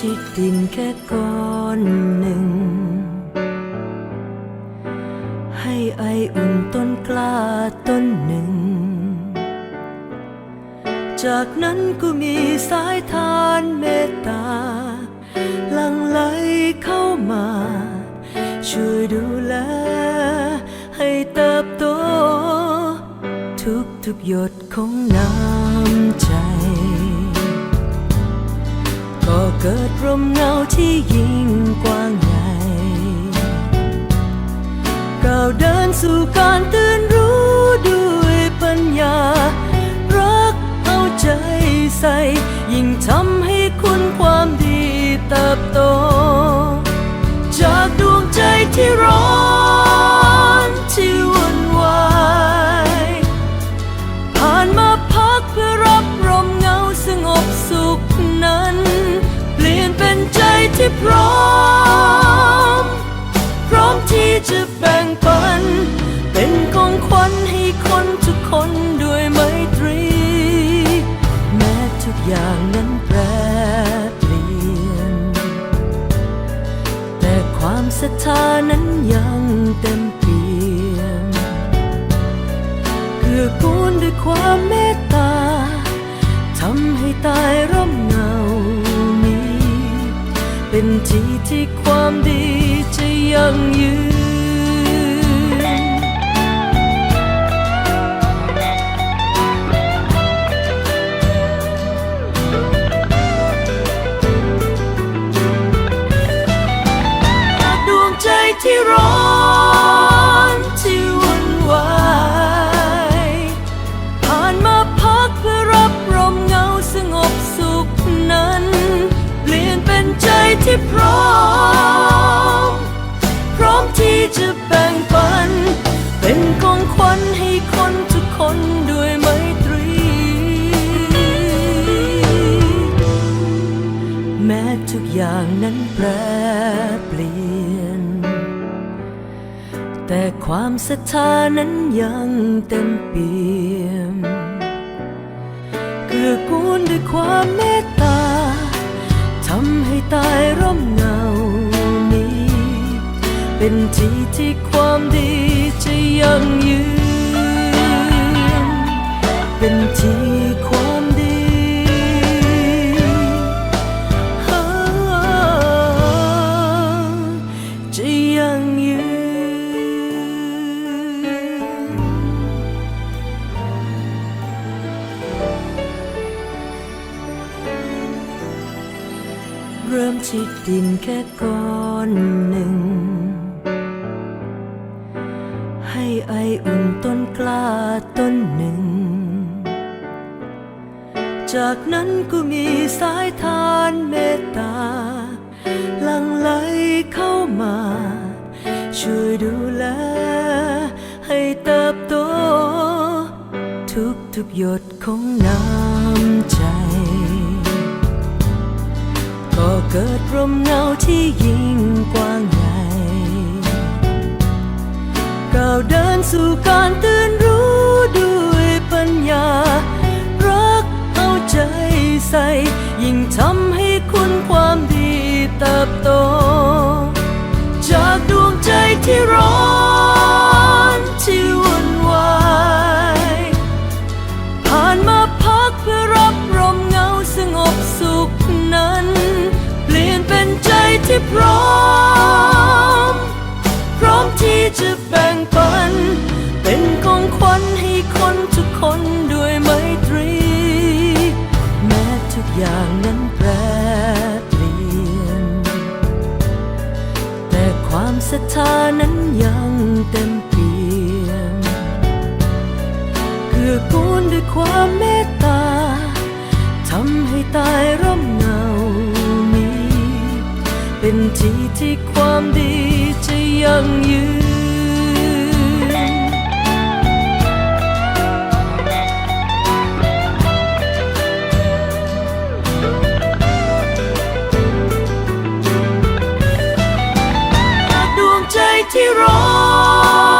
ที่ดินแค่ก้อนหนึ่ง ให้ไออุ่นต้นกล้าต้นหนึ่ง จากนั้นก็มีสายทานเมตตาหลั่งไหลเข้ามา ช่วยดูแล ให้เติบโต ทุกทุกหยดของน้ำ เกิดร่มเงาที่ยิ่งกว้างใหญ่ก้าวเดินสู่การตื่นรู้ด้วยปัญญา รักเอาใจใส่ ยิ่งทำให้คุณความดีเติบโต จากดวงใจที่ร้อน ร้อม ที่ความ อย่างนั้นแปรเปลี่ยน แต่ความศรัทธานั้นยังเต็มเปี่ยมเกื้อกูลด้วยความเมตตาทำให้ตายร่มเงานี้ เป็นที่ที่ความดีจะย เริ่มที่ดินแค่ก้อนหนึ่ง ให้ไออุ่นต้นกล้าต้นหนึ่ง จากนั้นก็มีสายทานเมตตาหลั่งไหลเข้ามา ช่วยดูแล ให้เติบโต ทุกทุกหยดของน้ำ ก็เกิดร่มเงาที่ยิ่งกว้างใหญ่ก้าวเดินสู่การตื่นรู้ด้วยปัญญา รักเอาใจใส่ ยิ่งทำให้คุณความดีเติบโต จากดวงใจที่รอ ที่พร้อม พร้อมที่จะแบ่งปัน เป็นของขวัญให้คนทุกคนด้วยไมตรี แม้ทุกอย่างนั้นแปรเปลี่ยน แต่ความศรัทธานั้นยังเต็มเปี่ยมเกื้อกูลด้วยความเมตตาทำให้ตายร่ม เป็นที่ที่ความดีจะยั่งยืนดวงใจที่ร้อ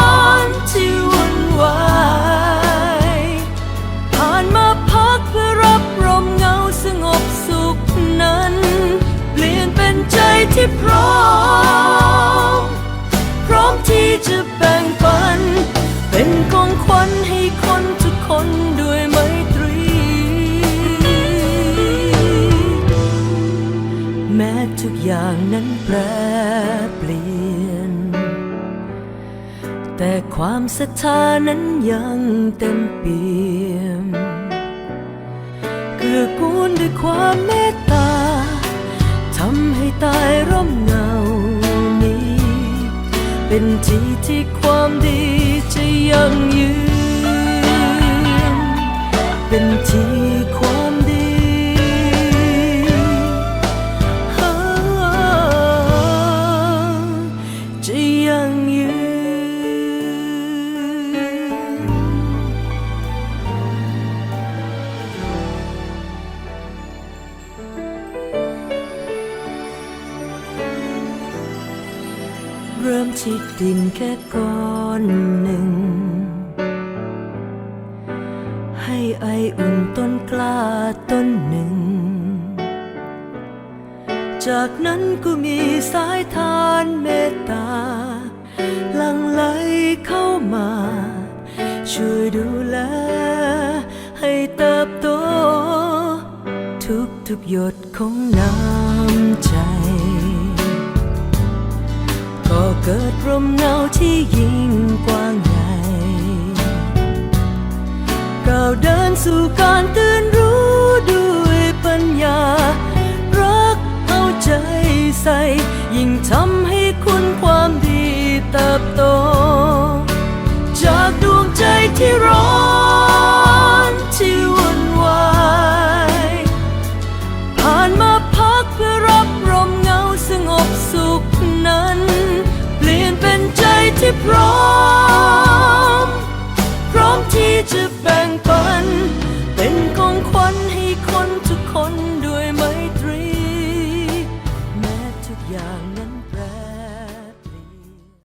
อย่างนั้นแปรเปลี่ยน แต่ความศรัทธานั้นยังเต็มเปี่ยมเกื้อกูลด้วยความเมตตาทำให้ตายร่มเงานี้ เป็นที่ที่ความดีจะยังยืน เป็นที่ ที่ดินแค่ก้อนหนึ่ง ให้ไออุ่นต้นกล้าต้นหนึ่ง จากนั้นก็มีสายทานเมตตา ลังไหลเข้ามา ช่วยดูแล ให้เติบโต ทุกทุกหยดของน้ำใจ ก็เกิดร่มเงาที่ยิ่งกว้างใหญ่ก้าวเดินสู่การตื่น ร้อม พร้อมที่จะแบ่งปัน เป็นของขวัญให้คนทุกคน